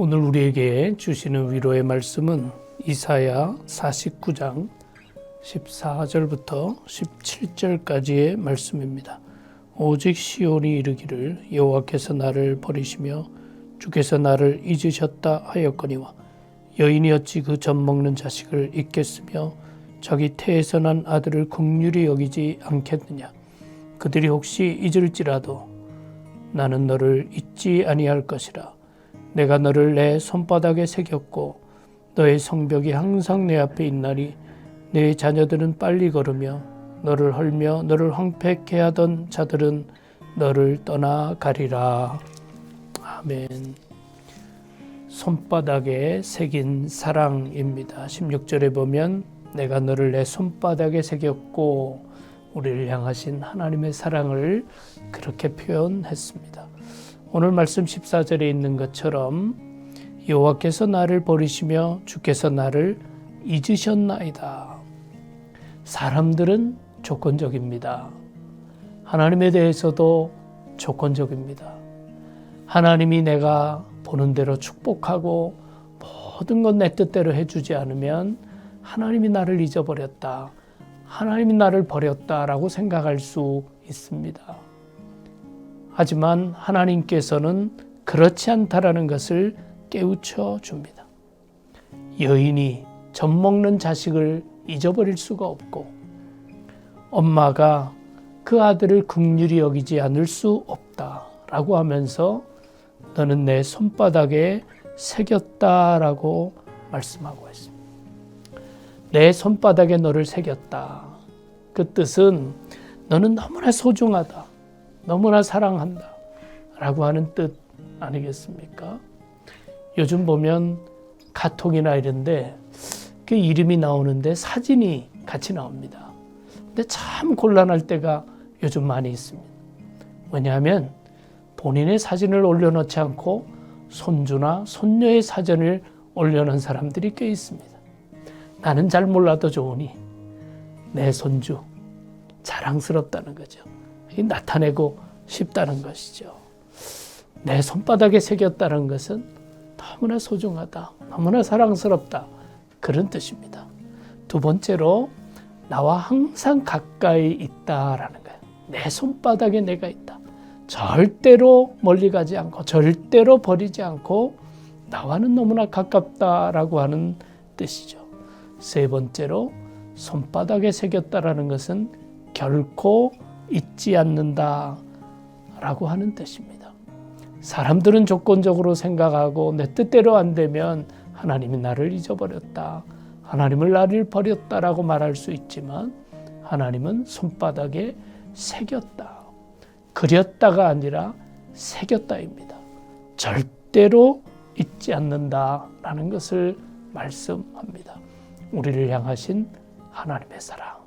오늘 우리에게 주시는 위로의 말씀은 이사야 49장 14절부터 17절까지의 말씀입니다. 오직 시온이 이르기를 여호와께서 나를 버리시며 주께서 나를 잊으셨다 하였거니와 여인이 어찌 그 젖 먹는 자식을 잊겠으며 자기 태에서 난 아들을 긍휼히 여기지 않겠느냐 그들이 혹시 잊을지라도 나는 너를 잊지 아니할 것이라 내가 너를 내 손바닥에 새겼고 너의 성벽이 항상 내 앞에 있나니 내 자녀들은 빨리 걸으며 너를 헐며 너를 황폐케 하던 자들은 너를 떠나가리라. 아멘. 손바닥에 새긴 사랑입니다. 16절에 보면 내가 너를 내 손바닥에 새겼고 우리를 향하신 하나님의 사랑을 그렇게 표현했습니다. 오늘 말씀 14절에 있는 것처럼 여호와께서 나를 버리시며 주께서 나를 잊으셨나이다. 사람들은 조건적입니다. 하나님에 대해서도 조건적입니다. 하나님이 내가 보는 대로 축복하고 모든 건 내 뜻대로 해주지 않으면 하나님이 나를 잊어버렸다. 하나님이 나를 버렸다라고 생각할 수 있습니다. 하지만 하나님께서는 그렇지 않다라는 것을 깨우쳐 줍니다. 여인이 젖 먹는 자식을 잊어버릴 수가 없고 엄마가 그 아들을 극률히 여기지 않을 수 없다라고 하면서 너는 내 손바닥에 새겼다라고 말씀하고 있습니다. 내 손바닥에 너를 새겼다. 그 뜻은 너는 너무나 소중하다. 너무나 사랑한다. 라고 하는 뜻 아니겠습니까? 요즘 보면 카톡이나 이런데 그 이름이 나오는데 사진이 같이 나옵니다. 근데 참 곤란할 때가 요즘 많이 있습니다. 왜냐하면 본인의 사진을 올려놓지 않고 손주나 손녀의 사진을 올려놓은 사람들이 꽤 있습니다. 나는 잘 몰라도 좋으니 내 손주 자랑스럽다는 거죠. 나타내고 싶다는 것이죠. 내 손바닥에 새겼다는 것은 너무나 소중하다, 너무나 사랑스럽다 그런 뜻입니다. 두 번째로 나와 항상 가까이 있다라는 거예요. 내 손바닥에 내가 있다. 절대로 멀리 가지 않고 절대로 버리지 않고 나와는 너무나 가깝다라고 하는 뜻이죠. 세 번째로 손바닥에 새겼다라는 것은 결코 잊지 않는다 라고 하는 뜻입니다. 사람들은 조건적으로 생각하고 내 뜻대로 안 되면 하나님이 나를 잊어버렸다. 하나님을 나를 버렸다라고 말할 수 있지만 하나님은 손바닥에 새겼다. 그렸다가 아니라 새겼다입니다. 절대로 잊지 않는다라는 것을 말씀합니다. 우리를 향하신 하나님의 사랑,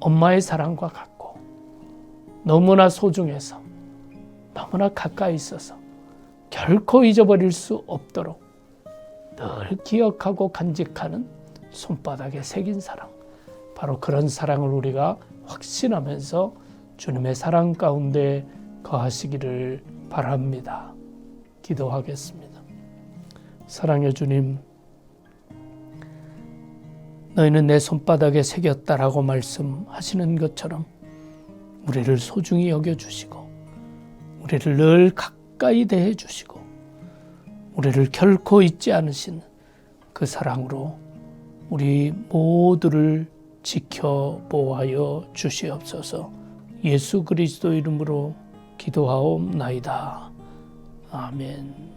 엄마의 사랑과 같고 너무나 소중해서 너무나 가까이 있어서 결코 잊어버릴 수 없도록 늘 기억하고 간직하는 손바닥에 새긴 사랑. 바로 그런 사랑을 우리가 확신하면서 주님의 사랑 가운데 거하시기를 바랍니다. 기도하겠습니다. 사랑의 주님, 너희는 내 손바닥에 새겼다라고 말씀하시는 것처럼 우리를 소중히 여겨주시고, 우리를 늘 가까이 대해주시고, 우리를 결코 잊지 않으신 그 사랑으로 우리 모두를 지켜보아여 주시옵소서 예수 그리스도 이름으로 기도하옵나이다. 아멘.